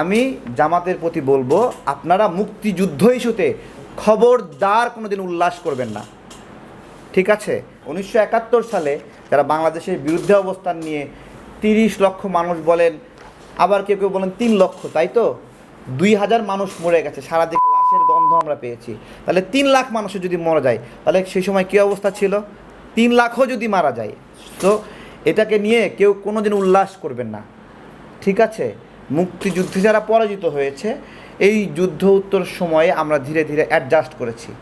আমি জামাতের প্রতি বলব, আপনারা মুক্তিযুদ্ধ ইস্যুতে খবরদার কোনোদিন উল্লাস করবেন না। ঠিক আছে? উনিশশো একাত্তর সালে যারা বাংলাদেশের বিরুদ্ধে অবস্থান নিয়ে তিরিশ লক্ষ মানুষ বলেন, আবার কেউ কেউ বলেন তিন লক্ষ, তাই তো? দুই হাজার মানুষ মরে গেছে সারাদিকে লাশের গন্ধ আমরা পেয়েছি। তাহলে তিন লাখ মানুষের যদি মরে যায়, তাহলে সেই সময় কী অবস্থা ছিল? তিন লাখও যদি মারা যায়। তো এটাকে নিয়ে কেউ কোনোদিন উল্লাস করবেন না। ঠিক আছে? মুক্তিযুদ্ধে যারা পরাজিত হয়েছে, এই যুদ্ধ উত্তর সময়ে আমরা ধীরে ধীরে অ্যাডজাস্ট করেছি।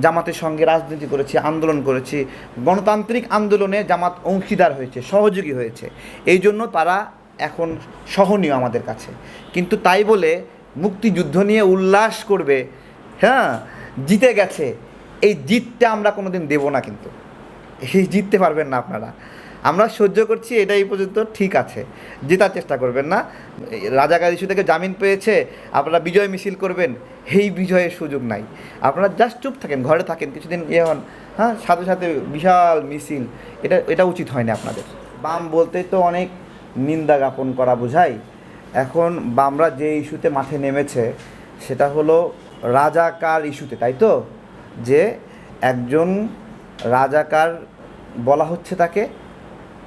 জামাতের সঙ্গে রাজনীতি করেছি, আন্দোলন করেছি। গণতান্ত্রিক আন্দোলনে জামাত অংশীদার হয়েছে, সহযোগী হয়েছে। এই জন্য তারা এখন সহনীয় আমাদের কাছে। কিন্তু তাই বলে মুক্তিযুদ্ধ নিয়ে উল্লাস করবে হ্যাঁ জিতে গেছে, এই জিতটা আমরা কোনোদিন দেব না কিন্তু। এই জিততে পারবেন না আপনারা। আমরা সহ্য করছি, এটা এই পর্যন্ত ঠিক আছে। জেতার চেষ্টা করবেন না। রাজাকার ইস্যু থেকে জামিন পেয়েছে, আপনারা বিজয় মিছিল করবেন, এই বিজয়ের সুযোগ নাই। আপনারা জাস্ট চুপ থাকেন, ঘরে থাকেন, কিছুদিন ইয়ে হন হ্যাঁ সাথে সাথে বিশাল মিছিল, এটা এটা উচিত হয় না আপনাদের। বাম বলতে তো অনেক নিন্দা জ্ঞাপন করা বোঝায়। এখন বামরা যে ইস্যুতে মাঠে নেমেছে, সেটা হলো রাজাকার ইস্যুতে, তাই তো? যে একজন রাজাকার বলা হচ্ছে তাকে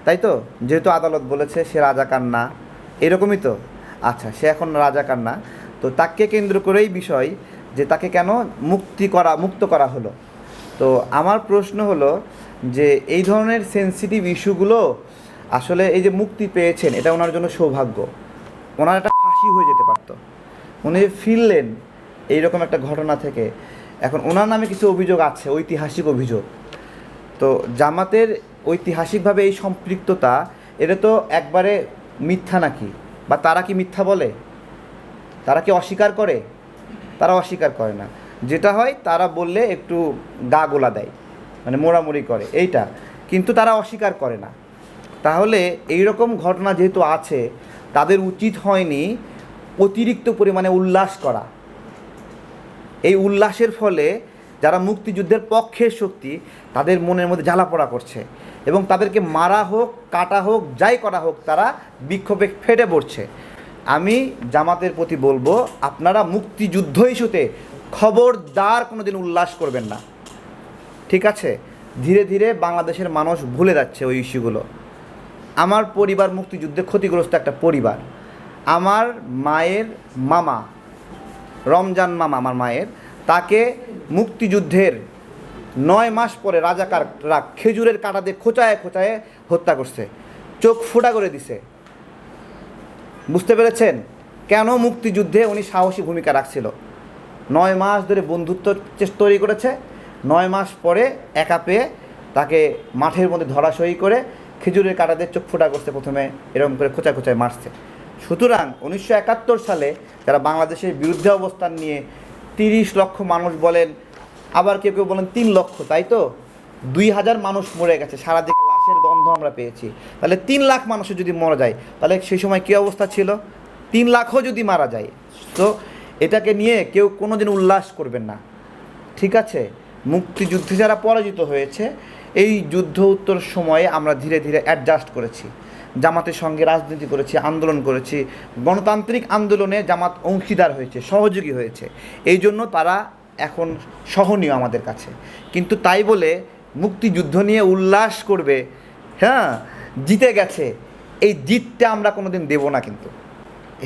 তাই তো? যেহেতু আদালত বলেছে সে রাজাকার না এরকমই তো। আচ্ছা সে এখন রাজাকার না তো তাকে কেন্দ্র করেই বিষয় যে তাকে কেন মুক্তি করা, মুক্ত করা হলো। তো আমার প্রশ্ন হলো যে এই ধরনের সেন্সিটিভ ইস্যুগুলো আসলে এই যে মুক্তি পেয়েছেন, এটা ওনার জন্য সৌভাগ্য। ওনার একটা ফাঁসি হয়ে যেতে পারতো। উনি যে ফিরলেন, এইরকম একটা ঘটনা থেকে। এখন ওনার নামে কিছু অভিযোগ আছে, ঐতিহাসিক অভিযোগ। তো জামাতের ঐতিহাসিকভাবে এই সম্পৃক্ততা, এটা তো একবারে মিথ্যা নাকি? বা তারা কি মিথ্যা বলে? তারা কি অস্বীকার করে? তারা অস্বীকার করে না। যেটা হয়, তারা বললে একটু গা গোলা দেয় মানে মোড়ামুড়ি করে, এইটা। কিন্তু তারা অস্বীকার করে না। তাহলে এই রকম ঘটনা যেহেতু আছে, তাদের উচিত হয়নি অতিরিক্ত পরিমাণে উল্লাস করা। এই উল্লাসের ফলে যারা মুক্তিযুদ্ধের পক্ষের শক্তি, তাদের মনের মধ্যে জ্বালাপোড়া করছে এবং তাদেরকে মারা হোক, কাটা হোক, যাই করা হোক, তারা বিক্ষোভে ফেটে পড়ছে। আমি জামাতের প্রতি বলব, আপনারা মুক্তিযুদ্ধ ইস্যুতে খবরদার কোনো দিন উল্লাস করবেন না। ঠিক আছে? ধীরে ধীরে বাংলাদেশের মানুষ ভুলে যাচ্ছে ওই ইস্যুগুলো। আমার পরিবার মুক্তিযুদ্ধে ক্ষতিগ্রস্ত একটা পরিবার। আমার মায়ের মামা, রমজান মামা, আমার মায়ের তাকে মুক্তিযুদ্ধের নয় মাস পরে রাজাকাররা খেজুরের কাঁটা দিয়ে খোঁচায় খোঁচায় হত্যা করছে। চোখ ফোটা করে দিছে। বুঝতে পেরেছেন? কেন মুক্তিযুদ্ধে উনি সাহসী ভূমিকা রাখছিল? নয় মাস ধরে বন্ধুত্ব তৈরি করেছে। নয় মাস পরে একা পেয়ে তাকে মাঠের মধ্যে ধরাশয়ী করে খেজুরের কাঁটা দিয়ে চোখ ফোটা করছে প্রথমে, এরকম করে খোঁচা খোঁচায় মারছে। সুতরাং উনিশশো একাত্তর সালে যারা বাংলাদেশের বিরুদ্ধে অবস্থান নিয়ে তিরিশ লক্ষ মানুষ বলেন, আবার কেউ কেউ বলেন তিন লক্ষ, তাই তো? দুই হাজার মানুষ মরে গেছে সারাদিকে লাশের গন্ধ আমরা পেয়েছি। তাহলে তিন লাখ মানুষের যদি মরে যায়, তাহলে সেই সময় কী অবস্থা ছিল? তিন লাখও যদি মারা যায়, তো এটাকে নিয়ে কেউ কোনোদিন উল্লাস করবেন না। ঠিক আছে? মুক্তিযুদ্ধে যারা পরাজিত হয়েছে এই যুদ্ধ উত্তর সময়ে আমরা ধীরে ধীরে অ্যাডজাস্ট করেছি। জামাতের সঙ্গে রাজনীতি করেছি, আন্দোলন করেছি। গণতান্ত্রিক আন্দোলনে জামাত অংশীদার হয়েছে, সহযোগী হয়েছে। এই জন্য তারা এখন সহনীয় আমাদের কাছে। কিন্তু তাই বলে মুক্তিযুদ্ধ নিয়ে উল্লাস করবে হ্যাঁ জিতে গেছে, এই জিতটা আমরা কোনোদিন দেবো না কিন্তু।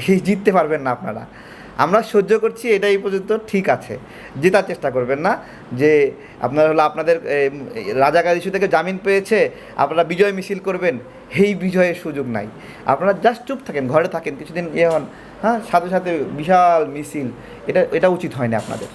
এই জিততে পারবেন না আপনারা। আমরা সহ্য করছি, এটা এই পর্যন্ত ঠিক আছে। জেতার চেষ্টা করবেন না। যে আপনারা হলো আপনাদের রাজাকার ইস্যু থেকে জামিন পেয়েছে, আপনারা বিজয় মিছিল করবেন এই বিজয়ের সুযোগ নাই। আপনারা জাস্ট চুপ থাকেন, ঘরে থাকেন, কিছুদিন ইয়ে হন হ্যাঁ সাথে সাথে বিশাল মিছিল, এটা এটা উচিত হয় না আপনাদের।